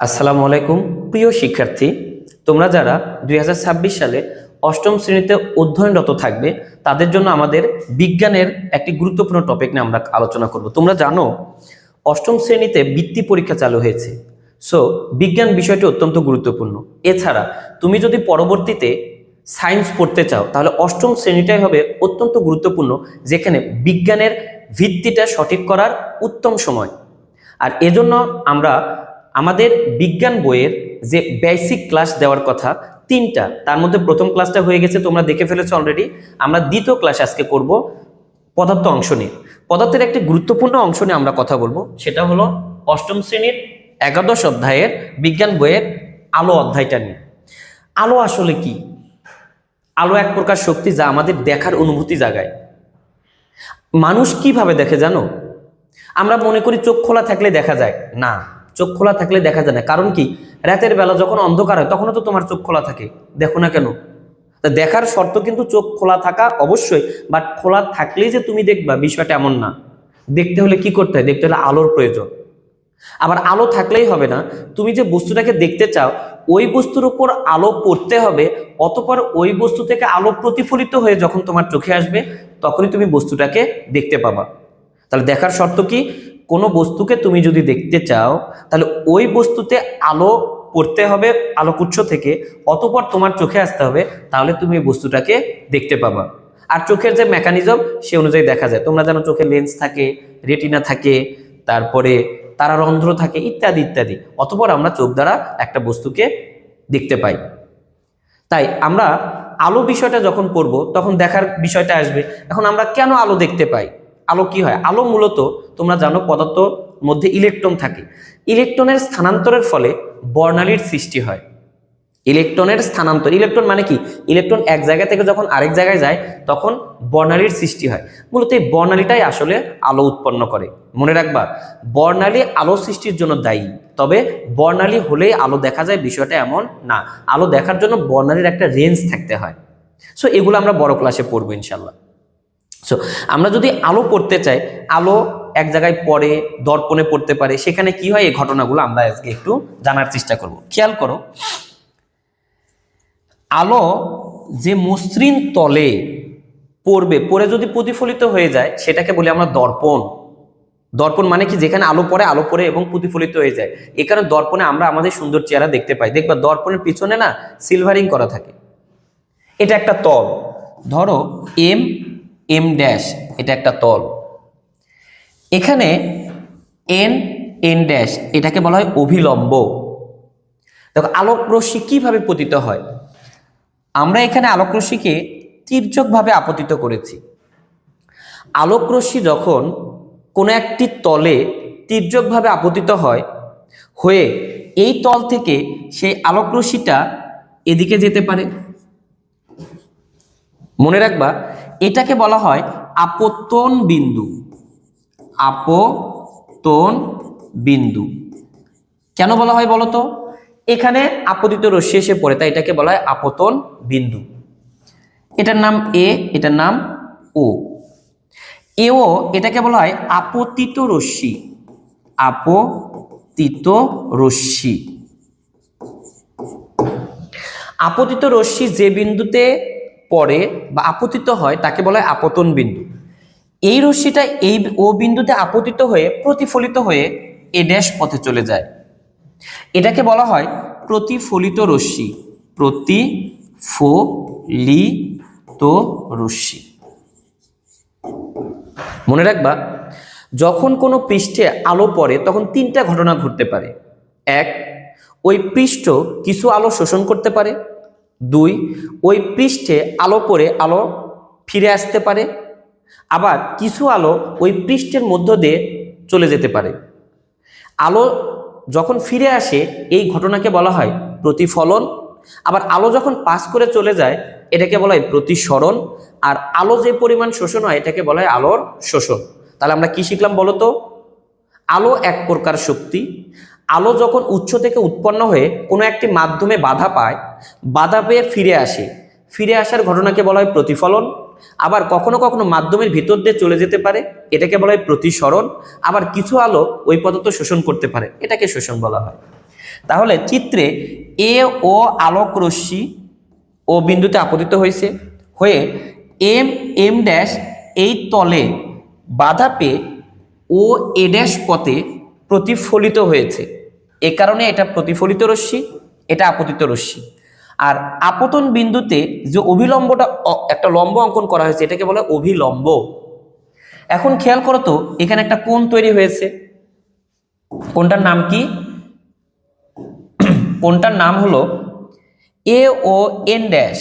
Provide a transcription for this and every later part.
আসসালামু আলাইকুম, প্রিয় শিক্ষার্থী। তোমরা যারা দুই হাজার ছাব্বিশ সালে অষ্টম শ্রেণীতে অধ্যয়নরত থাকবে, তাদের জন্য আমাদের বিজ্ঞানের একটি গুরুত্বপূর্ণ টপিক নিয়ে আমরা আলোচনা করব। তোমরা জানো, অষ্টম শ্রেণীতে বৃত্তি পরীক্ষা চালু হয়েছে। সো বিজ্ঞান বিষয়টি অত্যন্ত গুরুত্বপূর্ণ। এছাড়া, তুমি যদি পরবর্তীতে সায়েন্স পড়তে চাও, তাহলে অষ্টম শ্রেণীটাই হবে অত্যন্ত গুরুত্বপূর্ণ, যেখানে বিজ্ঞানের ভিত্তিটা সঠিক করার উত্তম সময়। আর এজন্য আমরা আমাদের বিজ্ঞান বইয়ের যে বেসিক ক্লাস দেওয়ার কথা, তিনটা, তার মধ্যে প্রথম ক্লাসটা হয়ে গেছে, তোমরা দেখে ফেলেছো অলরেডি আমরা দ্বিতীয় ক্লাস আজকে করব পদার্থ অংশ নিয়ে। পদার্থের একটি গুরুত্বপূর্ণ অংশ নিয়ে আমরা কথা বলব, সেটা হলো অষ্টম শ্রেণির একাদশ অধ্যায়ের বিজ্ঞান বইয়ের আলো অধ্যায়টা নিয়ে। আলো আসলে কি? আলো এক প্রকার শক্তি যা আমাদের দেখার অনুভূতি জাগায়। মানুষ কীভাবে দেখে জানো? আমরা মনে করি চোখ খোলা থাকলে দেখা যায়, না। চোখ খোলা থাকলে দেখা যায় না। কারণ কি? রাতের বেলা যখন অন্ধকার হয়, তখনও তো তোমার চোখ খোলা থাকে। দেখো না কেন? দেখার শর্ত কিন্তু চোখ খোলা থাকা অবশ্যই বাট খোলা থাকলেই যে তুমি দেখবা বিষয়টা এমন না। দেখতে হলে কি করতে হয়? দেখতে হলে আলোর প্রয়োজন। আবার আলো থাকলেই হবে না। তুমি যে বস্তুটাকে দেখতে চাও, ওই বস্তুর উপর আলো পড়তে হবে, অতপর ওই বস্তু থেকে আলো প্রতিফলিত হয়ে যখন তোমার চোখে আসবে, তখনই তুমি বস্তুটাকে দেখতে পাবা। তাহলে দেখার শর্ত কি? কোনো বস্তুকে তুমি যদি দেখতে চাও, তাহলে ওই বস্তুতে আলো পড়তে হবে আলোকুচ্ছ থেকে, অতপর তোমার চোখে আসতে হবে, তাহলে তুমি বস্তুটাকে দেখতে পাবা। আর চোখের যে মেকানিজম সে অনুযায়ী দেখা যায়। তোমরা জানো চোখে লেন্স থাকে রেটিনা থাকে, তারপরে তারা রন্ধ্র থাকে, ইত্যাদি ইত্যাদি। অতপর আমরা চোখ দ্বারা একটা বস্তুকে দেখতে পাই। তাই আমরা আলো বিষয়টা যখন পড়ব, তখন দেখার বিষয়টা আসবে। এখন আমরা কেন আলো দেখতে পাই? আলো কি হয়? আলো মূলত, তোমরা জানো, পদার্থ মধ্যে ইলেকট্রন থাকে। ইলেকট্রনের স্থানান্তরের ফলে বর্ণালীর সৃষ্টি হয়। ইলেকট্রনের স্থানান্তর, ইলেকট্রন মানে কি? ইলেকট্রন এক জায়গা থেকে যখন আরেক জায়গায় যায়, তখন বর্ণালীর সৃষ্টি হয়। মূলত এই বর্ণালীটাই আসলে আলো উৎপন্ন করে। মনে রাখবা, বর্ণালী আলো সৃষ্টির জন্য দায়ী। তবে বর্ণালী হলেই আলো দেখা যায় বিষয়টা এমন না। আলো দেখার জন্য বর্ণালীর একটা রেঞ্জ থাকতে হয়। সো এগুলো আমরা বড় ক্লাসে পড়ব ইনশাল্লাহ সো আমরা যদি আলো পড়তে চাই, আলো এক জায়গায় পড়ে, দর্পণে পড়তে পারে, সেখানে কি হয়? এই ঘটনাগুলো আমরা আজকে একটু জানার চেষ্টা করব। খেয়াল করো, আলো যে মসৃণ তলে পড়বে, পড়ে যদি প্রতিফলিত হয়ে যায়, সেটাকে বলি আমরা দর্পণ। দর্পণ মানে কি? যেখানে আলো পড়ে আলো পড়ে এবং প্রতিফলিত হয়ে যায়। এ কারণে দর্পণে আমরা আমাদের সুন্দর চেহারা দেখতে পাই। দেখবা, দর্পণের পিছনে না সিলভারিং করা থাকে। এটা একটা তল। ধরো এম এম ড্যাশ এটা একটা তল। এখানে এন এন ড্যাশ এটাকে বলা হয় অভিলম্ব। দেখো আলোক রশ্মি কীভাবে পতিত হয়? আমরা এখানে আলোক রশ্মিকে তির্যকভাবে আপতিত করেছি। আলোক রশ্মি যখন কোনো একটি তলে তির্যকভাবে আপতিত হয়, হয়ে এই তল থেকে সেই আলোক রশ্মিটা এদিকে যেতে পারে। মনে রাখবা এটাকে বলা হয় আপতন বিন্দু। আপতন বিন্দু। কেন বলা হয় বলতো? এখানে আপতিত রশ্মি এসে পড়ে, তাই এটাকে বলা হয় আপতন বিন্দু। এটার নাম এ, এটার নাম ও। এও এটাকে বলা হয় আপতিত রশ্মি। আপতিত রশ্মি। আপতিত রশ্মি যে বিন্দুতে পড়ে বা আপতিত হয় তাকে বলা হয় আপতন বিন্দু। এই রশ্মিটা এই ও বিন্দুতে আপতিত হয়ে প্রতিফলিত হয়ে এ ড্যাশ পথে চলে যায়। এটাকে বলা হয় প্রতিফলিত রশ্মি প্রতিফলিত রশ্মি। মনে রাখবা, যখন কোনো পৃষ্ঠে আলো পড়ে তখন তিনটা ঘটনা ঘটতে পারে। এক, ওই পৃষ্ঠ কিছু আলো শোষণ করতে পারে। দুই, ওই পৃষ্ঠে আলো পড়ে আলো ফিরে আসতে পারে, আবার কিছু আলো ওই পৃষ্ঠের মধ্য দিয়ে চলে যেতে পারে। আলো যখন ফিরে আসে, এই ঘটনাকে বলা হয় প্রতিফলন। আবার আলো যখন পাস করে চলে যায়, এটাকে বলা হয় প্রতিসরণ। আর আলো যে পরিমাণ শোষণ হয়, এটাকে বলা হয় আলোর শোষণ। তাহলে আমরা কি শিখলাম বলো তো আলো এক প্রকার শক্তি আলো যখন উৎস থেকে উৎপন্ন হয়ে কোনো একটি মাধ্যমে বাধা পায়, বাধা পেয়ে ফিরে আসে। ফিরে আসার ঘটনাকে বলা হয় প্রতিফলন। আবার কখনো কখনো মাধ্যমের ভিতর দিয়ে চলে যেতে পারে, এটাকে বলা হয় প্রতিসরণ। আবার কিছু আলো ওই পদার্থ শোষণ করতে পারে, এটাকে শোষণ বলা হয়। তাহলে চিত্রে এ ও আলোক রশ্মি ও বিন্দুতে আপতিত হয়েছে। হয়ে এম এম ড্যাশ এই তলে বাধা পেয়ে ও এ ড্যাশ পথে প্রতিফলিত হয়েছে। এ কারণে এটা প্রতিফলিত রশ্মি, এটা আপতিত রশ্মি। আর আপতন বিন্দুতে যে অভিলম্বটা একটা লম্ব অঙ্কন করা হয়েছে, এটাকে বলে অভিলম্ব। এখন খেয়াল করো তো, এখানে একটা কোণ তৈরি হয়েছে। কোনটার নাম কি? কোনটার নাম হলো এ ও এন ড্যাশ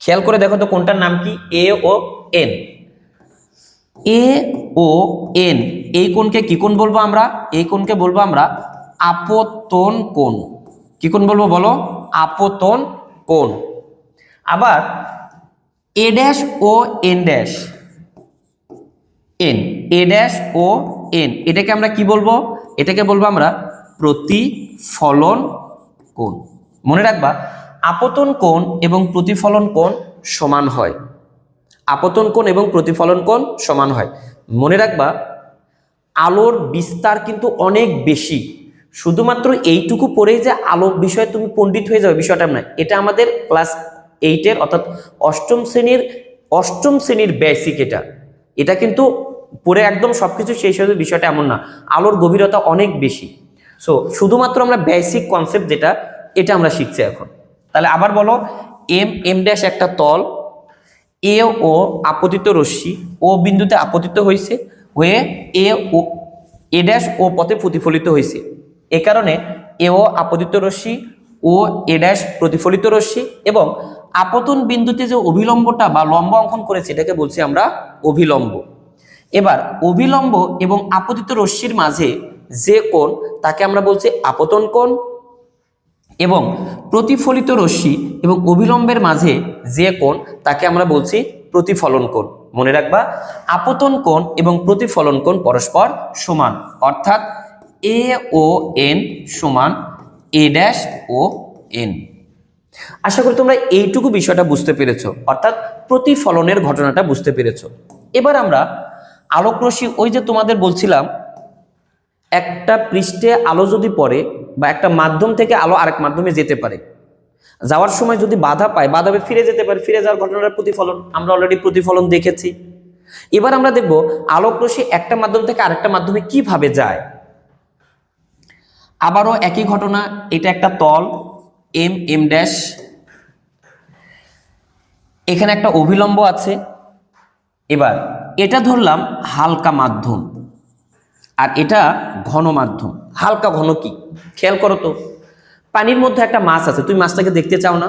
খেয়াল করে দেখো তো কোনটার নাম কি? এ O N A O N এই কোণকে কি কোণ বলব আমরা? এই কোণকে বলব আমরা আপতন কোণ। কি কোণ বলব বলো? আপতন কোণ। আবার A dash O N dash N A dash O N এটাকে আমরা কি বলব? এটাকে বলব আমরা প্রতিফলন কোণ। মনে রাখবা, আপতন কোণ এবং প্রতিফলন কোণ সমান হয়। আপতন কোণ এবং প্রতিফলন কোণ সমান হয়। মনে রাখবা, আলোর বিস্তার কিন্তু অনেক বেশি। শুধুমাত্র এইটুকু পড়েই যে আলো বিষয়ে তুমি পণ্ডিত হয়ে যাবে বিষয়টা না এটা আমাদের ক্লাস এইটের অর্থাৎ অষ্টম শ্রেণির অষ্টম শ্রেণির বেসিক এটা। এটা কিন্তু পড়ে একদম সবকিছু শেষ হয়ে বিষয়টা এমন না। আলোর গভীরতা অনেক বেশি। সো শুধুমাত্র আমরা বেসিক কনসেপ্ট যেটা, এটা আমরা শিখছি এখন। তাহলে আবার বলো এম এম ড্যাশ একটা তল এ ও আপতিত রশ্মি, ও বিন্দুতে আপতিত হয়েছে হয়ে এ ও, এ ড্যাশ ও পথে প্রতিফলিত হয়েছে এ কারণে এ ও আপতিত রশ্মি, ও এ ড্যাশ প্রতিফলিত রশ্মি এবং আপতন বিন্দুতে যে অভিলম্বটা বা লম্ব অঙ্কন করেছে এটাকে বলছি আমরা অভিলম্ব। এবার অভিলম্ব এবং আপতিত রশ্মির মাঝে যে কোণ, তাকে আমরা বলছি আপতন কোণ এবং প্রতিফলিত রশ্মি এবং অবিলম্বের মাঝে যে কোণ, তাকে আমরা বলছি প্রতিফলন কোণ। মনে রাখবা, আপতন কোণ এবং প্রতিফলন কোণ পরস্পর সমান। অর্থাৎ এ ও এন সমান এ ড্যাশ ও এন আশা করি তোমরা এইটুকু বিষয়টা বুঝতে পেরেছ। অর্থাৎ প্রতিফলনের ঘটনাটা বুঝতে পেরেছ। এবার আমরা আলোক রশ্মি ওই যে তোমাদের বলছিলাম একটা পৃষ্ঠে আলো যদি পড়ে বা একটা মাধ্যম থেকে আলো আরেক মাধ্যমে যেতে পারে। যাওয়ার সময় যদি বাধা পায়, বাধা ফিরে যেতে পারে, ফিরে যাওয়ার ঘটনার প্রতিফলন, আমরা অলরেডি প্রতিফলন দেখেছি। এবার আমরা দেখব আলোক রশ্মি একটা মাধ্যম থেকে আরেকটা মাধ্যমে কীভাবে যায়। আবারও একই ঘটনা, এটা একটা তল এম এম ড্যাশ এখানে একটা অভিলম্ব আছে। এবার এটা ধরলাম হালকা মাধ্যম। আর এটা ঘন মাধ্যম হালকা ঘন কি? খেয়াল করো তো। পানির মধ্যে একটা মাছ আছে, তুমি মাছটাকে দেখতে চাও না?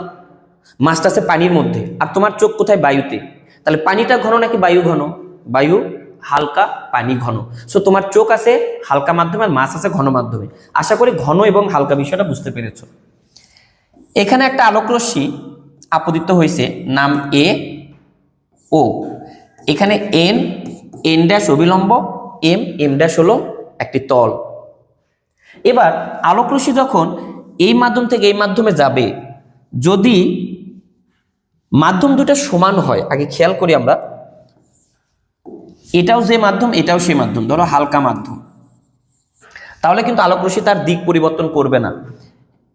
মাছটা আছে পানির মধ্যে। আর তোমার চোখ কোথায়? বায়ুতে। তাহলে পানিটা ঘন নাকি বায়ু ঘন? বায়ু হালকা, পানি ঘন। সো তোমার চোখ আছে হালকা মাধ্যমে আর মাছ আছে ঘন মাধ্যমে। আশা করি ঘন এবং হালকা বিষয়টা বুঝতে পেরেছ। এখানে একটা আলোক রশ্মি আপতিত হয়েছে, নাম এ ও এখানে এন এন ড্যাশ অবিলম্ব এম এম ড্যাশ হলো একটি তল। এবার আলোক রশ্মি যখন এই মাধ্যম থেকে এই মাধ্যমে যাবে, যদি মাধ্যম দুটো সমান হয়, আগে খেয়াল করি আমরা, এটাও যে মাধ্যম, এটাও সেই মাধ্যম, ধরো হালকা মাধ্যম। তাহলে কিন্তু আলোক রশ্মি তার দিক পরিবর্তন করবে না।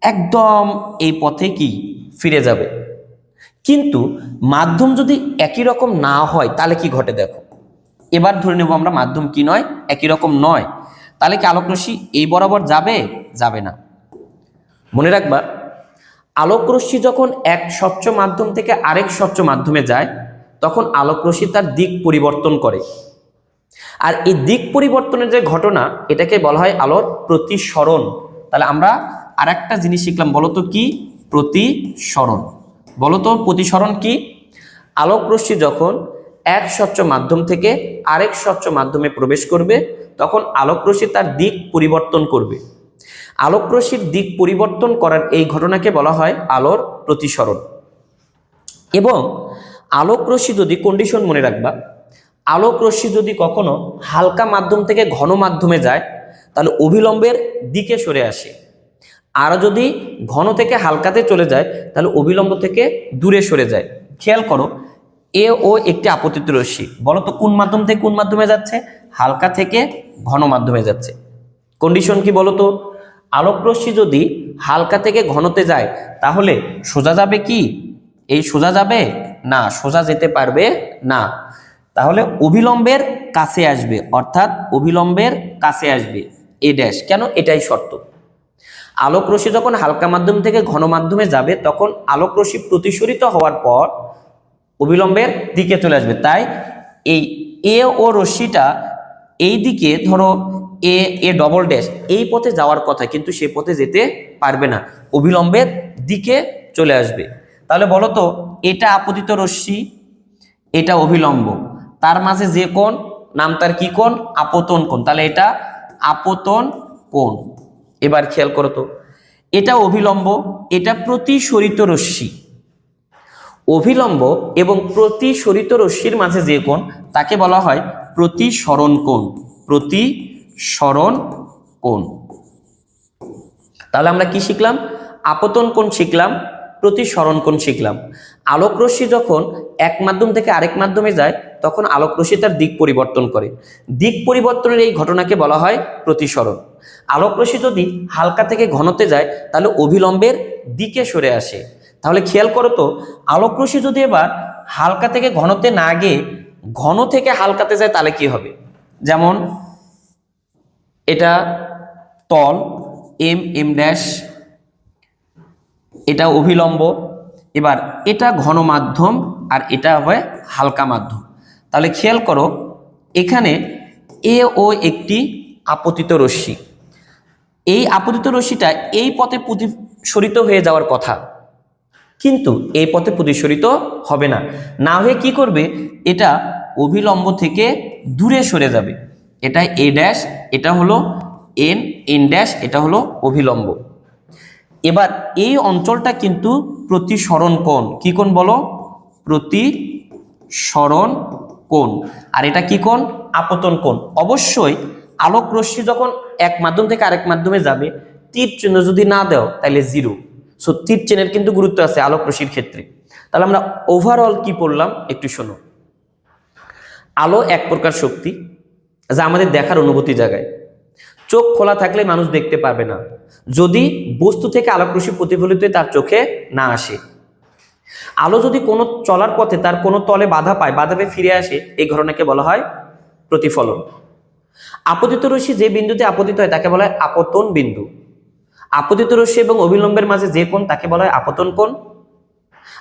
একদম এই পথে কি? ফিরে যাবে। কিন্তু মাধ্যম যদি একই রকম না হয়, তাহলে কি ঘটে দেখো? এবার ধরে নেব আমরা মাধ্যম কি নয়? একই রকম নয়। তাহলে কি আলোক রশ্মি এই বরাবর যাবে? যাবে না। মনে রাখবা আলোক রশ্মি যখন এক স্বচ্ছ মাধ্যম থেকে আরেক স্বচ্ছ মাধ্যমে যায়, তখন আলোক রশ্মি তার দিক পরিবর্তন করে। আর এই দিক পরিবর্তনের যে ঘটনা, এটাকে বলা হয় আলোর প্রতিসরণ। তাহলে আমরা আর একটা জিনিস শিখলাম, বলতো কি? প্রতিসরণ। বলতো প্রতিসরণ কি? আলোক রশ্মি যখন এক স্বচ্ছ মাধ্যম থেকে আরেক স্বচ্ছ মাধ্যমে প্রবেশ করবে, তখন আলোক রশ্মি তার দিক পরিবর্তন করবে। আলোক রশ্মির দিক পরিবর্তন করার এই ঘটনাকে বলা হয় আলোর প্রতিসরণ। এবং আলোক রশ্মি যদি কন্ডিশন মনে রাখবা আলোক রশ্মি যদি কখনো হালকা মাধ্যম থেকে ঘন মাধ্যমে যায়, তাহলে অবিলম্বের দিকে সরে আসে। আর যদি ঘন থেকে হালকাতে চলে যায়, তাহলে অবিলম্ব থেকে দূরে সরে যায়। খেয়াল করো এ ও একটি আপতিত রশ্মি। বলো তো কোন মাধ্যম থেকে কোন মাধ্যমে যাচ্ছে? হালকা থেকে ঘন মাধ্যমে যাচ্ছে। কন্ডিশন কি বলো তো আলোকরশ্মি যদি হালকা থেকে ঘনতে যায়, তাহলে সোজা যাবে কি? এই সোজা যাবে? না, সোজা যেতে পারবে না। তাহলে অভিলম্বের কাছে আসবে, অর্থাৎ অভিলম্বের কাছে আসবে এ ড্যাশ কেন? এটাই শর্ত। আলোক রশ্মি যখন হালকা মাধ্যম থেকে ঘন মাধ্যমে যাবে, তখন আলোক রশ্মি প্রতিসরিত হওয়ার পর অবিলম্বের দিকে চলে আসবে। তাই এই এ ও রশ্মিটা এই দিকে ধরো এ এ ডবল ড্যাশ এই পথে যাওয়ার কথা, কিন্তু সে পথে যেতে পারবে না। অবিলম্বের দিকে চলে আসবে। তাহলে বলো তো, এটা আপতিত রশ্মি, এটা অভিলম্ব তার মাঝে যে কোণ, নাম তার কি কোণ? আপতন কোণ। তাহলে এটা আপতন কোণ। এবার খেয়াল করো তো। এটা অভিলম্ব এটা প্রতিসরিত রশ্মি। অভিলম্ব এবং প্রতিসরিত রশ্মির মাঝে যে কোণ, তাকে বলা হয় প্রতিসরণ কোণ। প্রতিসরণ কোণ। তাহলে আমরা কি শিখলাম? আপতন কোণ শিখলাম, প্রতিসরণ কোণ শিখলাম। আলোক রশ্মি যখন এক মাধ্যম থেকে আরেক মাধ্যমে যায়, তখন আলোক রশ্মি তার দিক পরিবর্তন করে। দিক পরিবর্তনের এই ঘটনাকে বলা হয় প্রতিসরণ। আলোক রশ্মি যদি হালকা থেকে ঘনতে যায়, তাহলে অভিলম্বের দিকে সরে আসে। তাহলে খেয়াল করো তো আলোক রশ্মি যদি এবার হালকা থেকে ঘনতে না গিয়ে ঘন থেকে হালকাতে যায়, তাহলে কি হবে? যেমন এটা তল এম এম ড্যাশ এটা অভিলম্ব, এবার এটা ঘন মাধ্যম আর এটা হয় হালকা মাধ্যম। তাহলে খেয়াল করো, এখানে এ ও একটি আপতিত রশ্মি। এই আপতিত রশ্মিটা এই পথে প্রতিসরিত হয়ে যাওয়ার কথা। কিন্তু এই পথে প্রতিসরিত হবে না। না হয়ে কি করবে? এটা অভিলম্ব থেকে দূরে সরে যাবে। এটা এ ড্যাশ, এটা হলো এন এন ড্যাশ, এটা হলো অভিলম্ব। এবার এই অঞ্চলটা কিন্তু প্রতিসরণ কোণ। কি কোণ বলো? প্রতিসরণ কোণ। আর এটা কি কোণ? আপতন কোণ। অবশ্যই আলোক রশ্মি যখন এক মাধ্যম থেকে আরেক মাধ্যমে যাবে, তীর চিহ্ন যদি না দাও তাহলে জিরো সো তীর চিহ্নের কিন্তু গুরুত্ব আছে আলোক রশ্মির ক্ষেত্রে। তাহলে আমরা ওভারঅল কি পড়লাম? একটু শোনো। আলো এক প্রকার শক্তি যা আমাদের দেখার অনুভূতি জাগায়। চোখ খোলা থাকলে মানুষ দেখতে পারবে না। যদি বস্তু থেকে আলোক রশ্মি প্রতিফলিত তার চোখে না আসে। আলো যদি কোনো চলার পথে তার কোনো তলে বাধা পায়, বাধা পেয়ে ফিরে আসে, এই ঘটনাকে বলা হয় প্রতিফলন। আপতিত রশ্মি যে বিন্দুতে আপতিত হয় তাকে বলা হয় আপতন বিন্দু। আপতিত রশ্মি এবং অবিলম্বের মাঝে যে কোণ তাকে বলা হয় আপতন কোণ।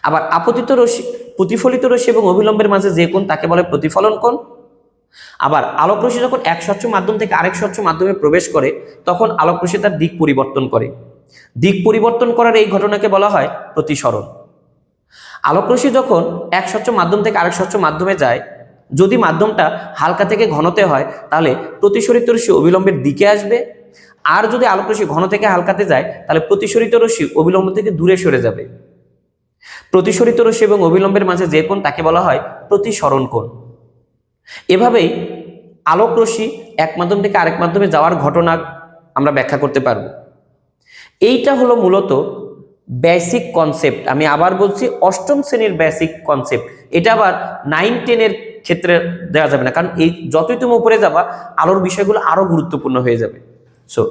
আবার আপতিত রশ্মি, প্রতিফলিত রশ্মি এবং অবিলম্বের মাঝে যে কোণ তাকে বলে প্রতিফলন কোণ। আবার আলোক রশ্মি যখন এক স্বচ্ছ মাধ্যম থেকে আরেক স্বচ্ছ মাধ্যমে প্রবেশ করে, তখন আলোক রশ্মি তার দিক পরিবর্তন করে। দিক পরিবর্তন করার এই ঘটনাকে বলা হয় প্রতিসরণ। আলোক রশ্মি যখন এক স্বচ্ছ মাধ্যম থেকে আরেক স্বচ্ছ মাধ্যমে যায়, যদি মাধ্যমটা হালকা থেকে ঘনতে হয়, তাহলে প্রতিসরিত রশ্মি অবিলম্বের দিকে আসবে আর যদি আলোক ঘন থেকে হালকাতে যায়, তাহলে প্রতিসরিত রশ্মি অবিলম্ব থেকে দূরে সরে যাবে। প্রতিসরিত রশ্মি এবং অবিলম্বের মাঝে যে কোণ, তাকে বলা হয় প্রতিসরণ কোণ। এভাবেই আলোক এক মাধ্যম থেকে আরেক মাধ্যমে যাওয়ার ঘটনা আমরা ব্যাখ্যা করতে পারব। এইটা হলো মূলত বেসিক কনসেপ্ট আমি আবার বলছি, অষ্টম শ্রেণির বেসিক কনসেপ্ট এটা আবার নাইন টেনের ক্ষেত্রে দেওয়া যাবে না, কারণ এই যতই তুমি উপরে যাবা, আলোর বিষয়গুলো আরও গুরুত্বপূর্ণ হয়ে যাবে। সো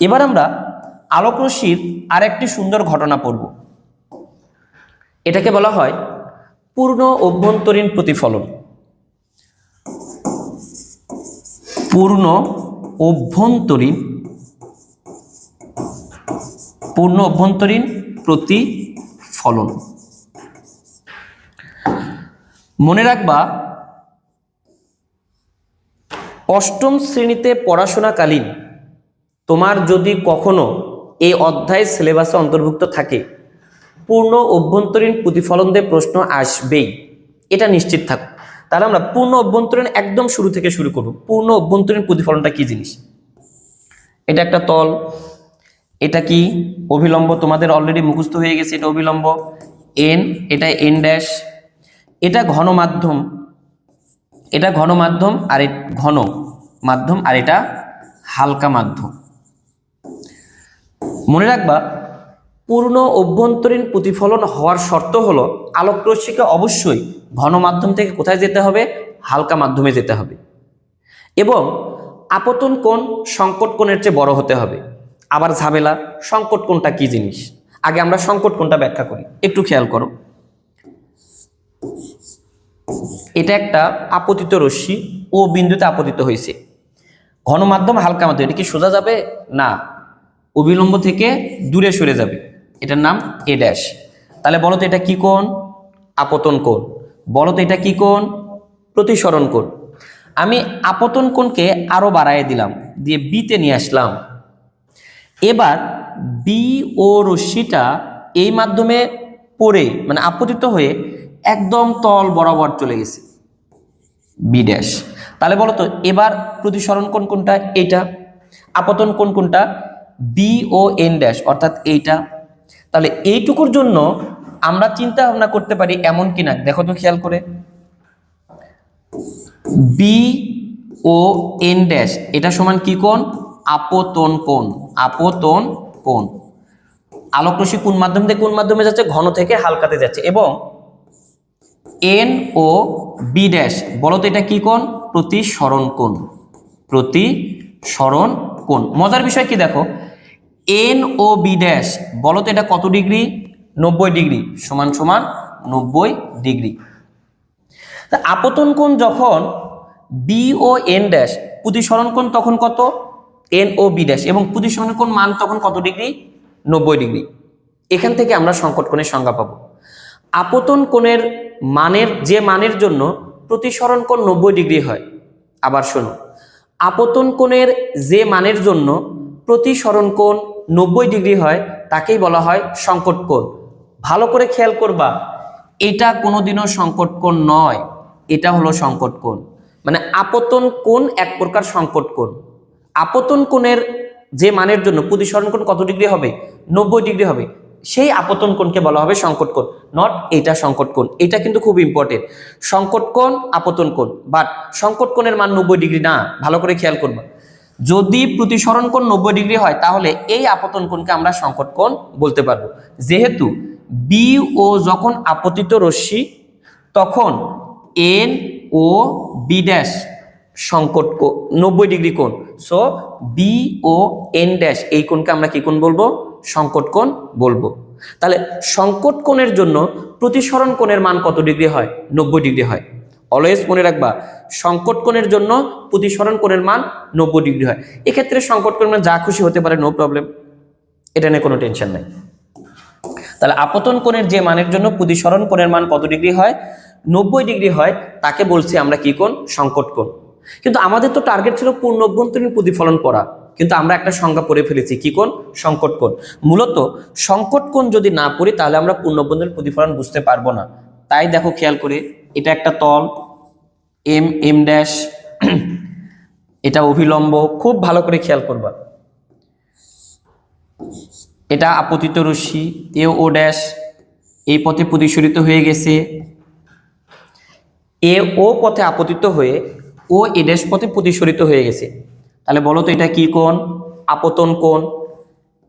এবার আমরা আলোক রশ্মির আর একটি সুন্দর ঘটনা পড়ব। এটাকে বলা হয় পূর্ণ অভ্যন্তরীণ প্রতিফলন। পূর্ণ অভ্যন্তরীণ পূর্ণ অভ্যন্তরীণ প্রতিফলন। মনে রাখবা, অষ্টম শ্রেণীতে পড়াশোনাকালীন তোমার যদি কখনো এই অধ্যায় সিলেবাসে অন্তর্ভুক্ত থাকে, পূর্ণ অভ্যন্তরীণ প্রতিফলন দিয়ে প্রশ্ন আসবেই। এটা নিশ্চিত থাকো। তাহলে আমরা পূর্ণ অভ্যন্তরীণ একদম শুরু থেকে শুরু করব। পূর্ণ অভ্যন্তরীণ প্রতিফলনটা কি জিনিস? এটা একটা তল। এটা কি? অভিলম্ব তোমাদের অলরেডি মুখস্থ হয়ে গেছে এটা অভিলম্ব। এন এটা এন ড্যাশ এটা ঘন মাধ্যম। এটা ঘন মাধ্যম আর ঘন মাধ্যম আর এটা হালকা মাধ্যম। মনে রাখবা, পূর্ণ অভ্যন্তরীণ প্রতিফলন হওয়ার শর্ত হলো আলোক রশ্মিকে অবশ্যই ঘন মাধ্যম থেকে কোথায় যেতে হবে? হালকা মাধ্যমে যেতে হবে। এবং আপতন কোণ সংকট কোণের চেয়ে বড় হতে হবে। আবার ঝামেলা, সংকট কোনটা কি জিনিস? আগে আমরা সংকট কোনটা ব্যাখ্যা করি। একটু খেয়াল করো। এটা একটা আপতিত রশ্মি, ও বিন্দুতে আপতিত হয়েছে। ঘনমাধ্যম হালকা মাধ্যম, এটা কি সোজা যাবে? না। অবিলম্ব থেকে দূরে সরে যাবে। এটার নাম এ ড্যাশ তাহলে বলো তো এটা কি কোণ? আপতন কোণ। বলো তো এটা কি কোণ? প্রতিসরণ কোণ। আমি আপতন কোণকে আরও বাড়ায় দিলাম, দিয়ে বিতে নিয়ে আসলাম। এবার বি ও রশ্মিটা এই মাধ্যমে পড়ে মানে আপতিত হয়ে একদম তল বরাবর চলে গেছে। বি ড্যাশ তাহলে বলো তো, এবার প্রতিসরণ কোণ কোনটা এইটা, আপতন কোণ কোনটা বি ও এন ড্যাশ অর্থাৎ এইটা। তাহলে এইটুকুর জন্য আমরা চিন্তা ভাবনা করতে পারি এমন কিনা। দেখো তো খেয়াল করে। বি ও এন ড্যাশ এটা সমান কি কোণ? আপতন কোণ। আপতন কোণ। আলোক কোন মাধ্যম থেকে কোন মাধ্যমে যাচ্ছে? ঘন থেকে হালকাতে যাচ্ছে। এবং এন ও বি ড্যাশ বলো তো এটা কি কোণ? প্রতিসরণ কোণ। প্রতিসরণ কোণ? মজার বিষয় কি দেখো? এন ও বি ড্যাশ বলো তো এটা কত ডিগ্রি? নব্বই ডিগ্রি। সমান সমান নব্বই ডিগ্রি। তা আপতন কোণ যখন বি ও এন ড্যাশ প্রতিসরণ কোণ তখন কত? এন ও বি ড্যাশ এবং প্রতিসরণ কোণ মান তখন কত ডিগ্রি? নব্বই ডিগ্রি। এখান থেকে আমরা সংকট কোণের সংজ্ঞা পাবো। আপতন কোণের মানের যে মানের জন্য প্রতিসরণ কোণ নব্বই ডিগ্রি হয়। আবার শোনো। আপতন কোণের যে মানের জন্য প্রতিসরণ কোণ নব্বই ডিগ্রি হয়, তাকেই বলা হয় সংকট কোণ। ভালো করে খেয়াল করবা, এটা কোনোদিনও সংকট কোণ নয়, এটা হলো সংকট কোণ। মানে আপতন কোণ এক প্রকার সংকট কোণ। আপতন কোণের যে মানের জন্য প্রতিসরণ কোণ কত ডিগ্রি হবে? নব্বই ডিগ্রি হবে। সেই আপতন কোণকে বলা হবে সংকট কোণ নট এটা সংকট কোণ। এটা কিন্তু খুব ইম্পর্টেন্ট সংকট কোণ, আপতন কোণ। বাট সংকট কোণের মান নব্বই ডিগ্রি না, ভালো করে খেয়াল করবা। যদি প্রতিসরণ কোণ নব্বই ডিগ্রি হয়, তাহলে এই আপতন কোণকে আমরা সংকট কোণ বলতে পারব। যেহেতু বি ও যখন আপতিত রশ্মি, তখন এন ও বি ড্যাশ সংকট নব্বই ডিগ্রি কোণ। So B O N dash এই কোণকে আমরা কি কোণ বলব? সংকট কোণ বলব। তাহলে সংকট কোণের জন্য প্রতিসরণ কোণের মান কত ডিগ্রি হয়? নব্বই ডিগ্রি হয়। অলওয়েজ মনে রাখবা, সংকট কোণের জন্য প্রতিসরণ কোণের মান নব্বই ডিগ্রি হয়। এক্ষেত্রে সংকট কোণের মান যা খুশি হতে পারে নো প্রবলেম এটা নিয়ে কোনো টেনশন নাই। তাহলে আপতন কোণের যে মানের জন্য প্রতিসরণ কোণের মান কত ডিগ্রি হয়? নব্বই ডিগ্রি হয়, তাকে বলছি আমরা কি কোণ? সংকট কোণ। কিন্তু আমাদের তো টার্গেট ছিল পূর্ণ অভ্যন্তরীণ প্রতিফলন পড়া কিন্তু আমরা একটা সংজ্ঞা পড়ে ফেলেছি। কি কোন সংকট কোণ। মূলত সংকট কোণ যদি না পড়ি, তাহলে আমরা পূর্ণ অভ্যন্তরীণ প্রতিফলন বুঝতে পারব না। তাই দেখো, খেয়াল করে, এটা একটা তল এম এম ড্যাশ এটা অভিলম্ব। খুব ভালো করে খেয়াল করবা। এটা আপতিত রশ্মি এ ও ড্যাশ এই পথে প্রতিসরিত হয়ে গেছে। এ ও পথে আপতিত হয়ে, ও এ ড্যাশ পথে প্রতিসরিত হয়ে গেছে। তাহলে বলো তো এটা কি কোণ? আপতন কোণ।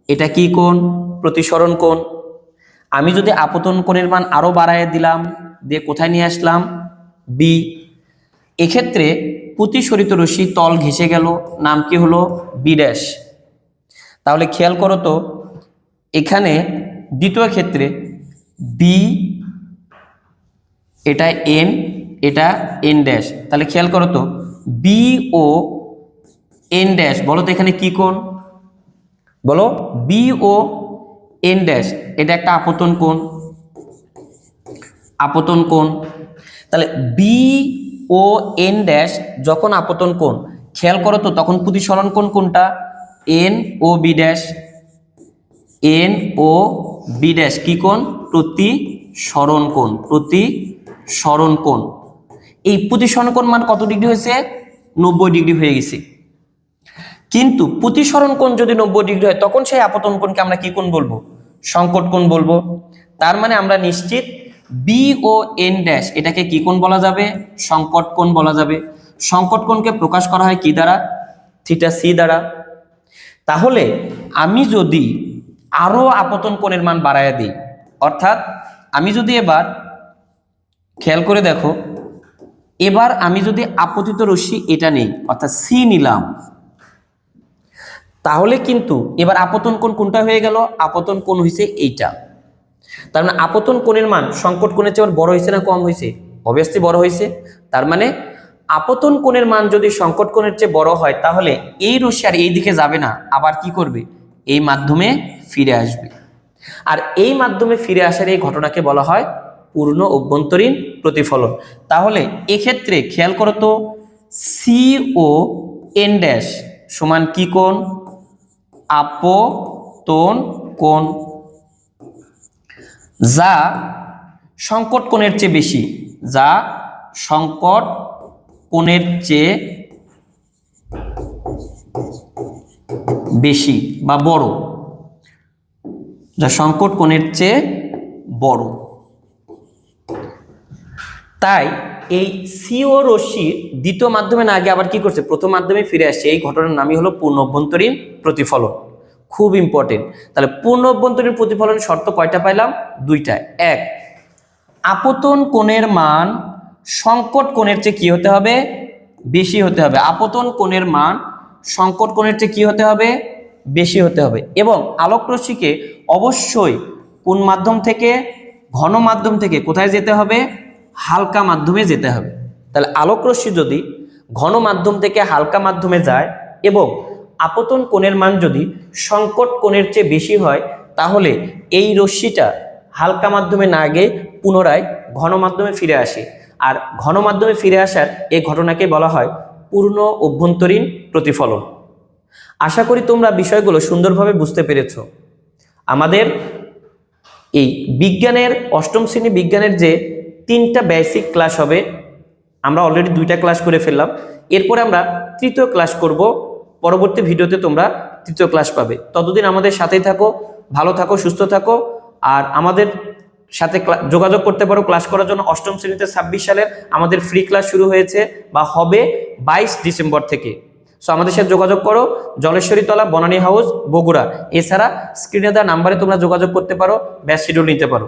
এটা কি কোণ? প্রতিসরণ কোণ। আমি যদি আপতন কোণের মান আরও বাড়ায় দিলাম, দিয়ে কোথায় নিয়ে আসলাম? বি এক্ষেত্রে প্রতিসরিত রশ্মি তল ঘেসে গেল, নাম কি হলো? বি ড্যাশ তাহলে খেয়াল করো তো, এখানে দ্বিতীয় ক্ষেত্রে বি এটা এন এটা এন ড্যাশ তাহলে খেয়াল করো তো বি ও এন ড্যাশ বলো তো এখানে কি কোণ? বলো বি ও এন ড্যাশ এটা একটা আপতন কোণ। আপতন কোণ। তাহলে বি ও এন ড্যাশ যখন আপতন কোণ, খেয়াল করো তো, তখন প্রতিসরণ কোণ কোনটা? N O B dash N O B dash কি কোণ? প্রতি সরণ কোণ প্রতি সরণ কোণ। এই প্রতিসরণ কোণ মান কত ডিগ্রি হয়েছে? নব্বই ডিগ্রি হয়ে গেছে। কিন্তু প্রতিসরণ কোণ যদি নব্বই ডিগ্রি হয়, তখন সেই আপতন কোণকে আমরা কি কোণ বলব? সংকট কোণ বলব। তার মানে আমরা নিশ্চিত বি ও এন ড্যাশ এটাকে কি কোণ বলা যাবে? সংকট কোণ বলা যাবে। সংকট কোণকে প্রকাশ করা হয় কি দ্বারা? থিটা সি দ্বারা। তাহলে আমি যদি আরও আপতন কোণের মান বাড়ায় দিই, অর্থাৎ আমি যদি এবার, খেয়াল করে দেখো, এবার আমি যদি আপতিত রশ্মি এটা নেই, অর্থাৎ সি নিলাম তাহলে কিন্তু এবার আপতন কোণ কোনটা হয়ে গেল? আপতন কোণ হয়েছে এইটা। তার মানে আপতন কোণের মান সংকট কোণের চেয়ে বড় হয়েছে না কম হয়েছে অবভিয়াসলি বড় হয়েছে তার মানে আপতন কোণের মান যদি সংকট কোণের চেয়ে বড় হয়, তাহলে এই রশ্মি আর এই দিকে যাবে না। আবার কি করবে? এই মাধ্যমে ফিরে আসবে। আর এই মাধ্যমে ফিরে আসার এই ঘটনাকে বলা হয় পূর্ণ অভ্যন্তরীণ প্রতিফলন। তাহলে এক্ষেত্রে খেয়াল করো তো সি ও এন ড্যাশ সমান কি কোণ? আপতন কোণ যা সংকট কোণের চেয়ে বেশি। যা সংকট কোণের চেয়ে বেশি বা বড়। যা সংকট কোণের চেয়ে বড়। তাই এই সিও রশ্মির দ্বিতীয় মাধ্যমে না আগে আবার কি করছে? প্রথম মাধ্যমে ফিরে আসছে। এই ঘটনার নামই হলো পূর্ণ অভ্যন্তরীণ প্রতিফলন। খুব ইম্পর্টেন্ট তাহলে পূর্ণ অভ্যন্তরীণ প্রতিফলন শর্ত কয়টা পাইলাম? দুইটা। এক, আপতন কোণের মান সংকট কোণের চেয়ে কি হতে হবে? বেশি হতে হবে। আপতন কোণের মান সংকট কোণের চেয়ে কি হতে হবে? বেশি হতে হবে। এবং আলোক রশ্মিকে অবশ্যই কোন মাধ্যম থেকে? ঘন মাধ্যম থেকে কোথায় যেতে হবে? হালকা মাধ্যমে যেতে হবে। তাহলে আলোক রশ্মি যদি ঘন মাধ্যম থেকে হালকা মাধ্যমে যায় এবং আপতন কোণের মান যদি সংকট কোণের চেয়ে বেশি হয়, তাহলে এই রশ্মিটা হালকা মাধ্যমে না গিয়ে পুনরায় ঘন মাধ্যমে ফিরে আসে। আর ঘন মাধ্যমে ফিরে আসার এই ঘটনাকে বলা হয় পূর্ণ অভ্যন্তরীণ প্রতিফলন। আশা করি তোমরা বিষয়গুলো সুন্দরভাবে বুঝতে পেরেছ। আমাদের এই বিজ্ঞানের অষ্টম শ্রেণি বিজ্ঞানের যে তিনটা বেসিক ক্লাস হবে। আমরা অলরেডি দুইটা ক্লাস করে ফেললাম। এরপরে আমরা তৃতীয় ক্লাস করব। পরবর্তী ভিডিওতে তোমরা তৃতীয় ক্লাস পাবে। ততদিন আমাদের সাথেই থাকো, ভালো থাকো, সুস্থ থাকো। আর আমাদের সাথে যোগাযোগ করতে পারো ক্লাস করার জন্য। অষ্টম শ্রেণীতে ছাব্বিশ সালের আমাদের ফ্রি ক্লাস শুরু হয়েছে বা হবে বাইশ ডিসেম্বর থেকে। সো আমাদের সাথে যোগাযোগ করো। জলেশ্বরী তলা বনানী হাউস বগুড়া। এছাড়া স্ক্রিনে দেওয়া নাম্বারে তোমরা যোগাযোগ করতে পারো ব্যাস শিডিউল নিতে পারো।